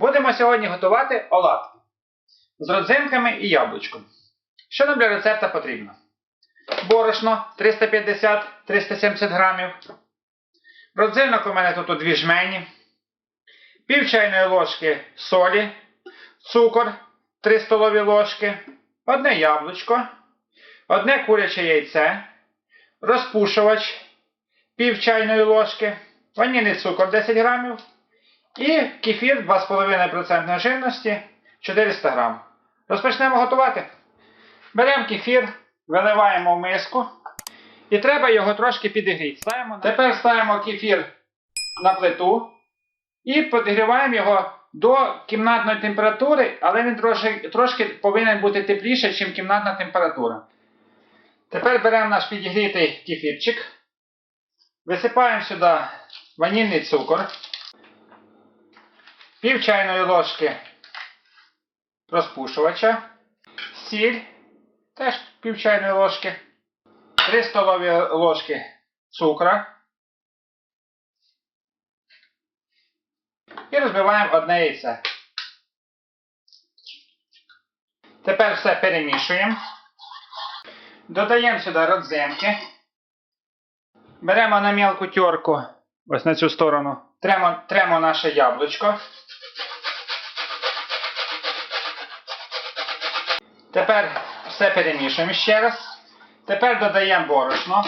Будемо сьогодні готувати оладки з родзинками і яблучком. Що нам для рецепта потрібно? Борошно 350-370 грамів. Родзинок у мене тут у дві жмені. Пів чайної ложки солі, цукор 3 столові ложки, одне яблучко, одне куряче яйце, розпушувач пів чайної ложки, ванільний цукор 10 грамів і кефір 2,5% жирності 400 грам. Розпочнемо готувати. Беремо кефір, виливаємо в миску і треба його трошки підігріти. Ставимо... Тепер ставимо кефір на плиту і підігріваємо його до кімнатної температури, але він трошки, трошки повинен бути тепліше, ніж кімнатна температура. Тепер беремо наш підігрітий кефірчик, висипаємо сюди ванільний цукор, пів чайної ложки розпушувача, сіль, теж пів чайної ложки, 3 столові ложки цукра і розбиваємо одне яйце. Тепер все перемішуємо. Додаємо сюди родзинки. Беремо на мілку терку, ось на цю сторону, тремо, тремо наше яблучко. Тепер все перемішуємо ще раз. Тепер додаємо борошно.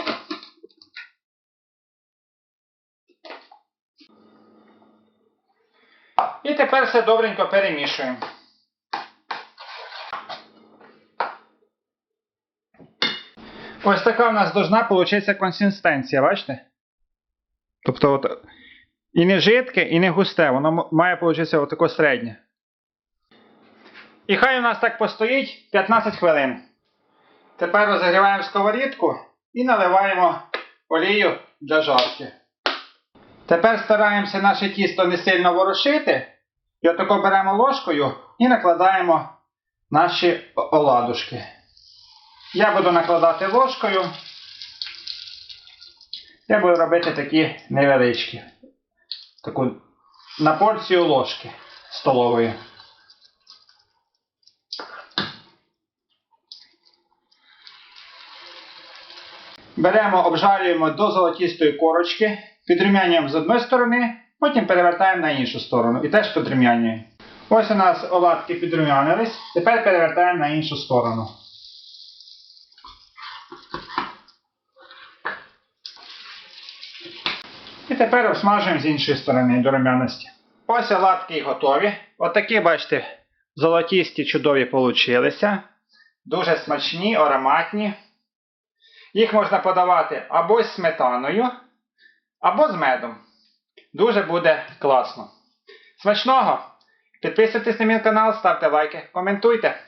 І тепер все добренько перемішуємо. Ось така у нас должна получитися консистенція, бачите? Тобто, от, і не жидке, і не густе, воно має получитися отако середнє. І хай у нас так постоїть 15 хвилин. Тепер розігріваємо сковорідку і наливаємо олію для жарки. Тепер стараємося наше тісто не сильно ворушити. І отако беремо ложкою і накладаємо наші оладушки. Я буду накладати ложкою. Я буду робити такі невеличкі. Таку на порцію ложки столової. Беремо, обжарюємо до золотістої корочки, підрумянюємо з одної сторони, потім перевертаємо на іншу сторону і теж підрумянюємо. Ось у нас оладки підрумянились, тепер перевертаємо на іншу сторону. І тепер обсмажуємо з іншої сторони до румяності. Ось оладки готові. Отакі, бачите, золотісті чудові получилися. Дуже смачні, ароматні. Їх можна подавати або з сметаною, або з медом. Дуже буде класно. Смачного! Підписуйтесь на мій канал, ставте лайки, коментуйте.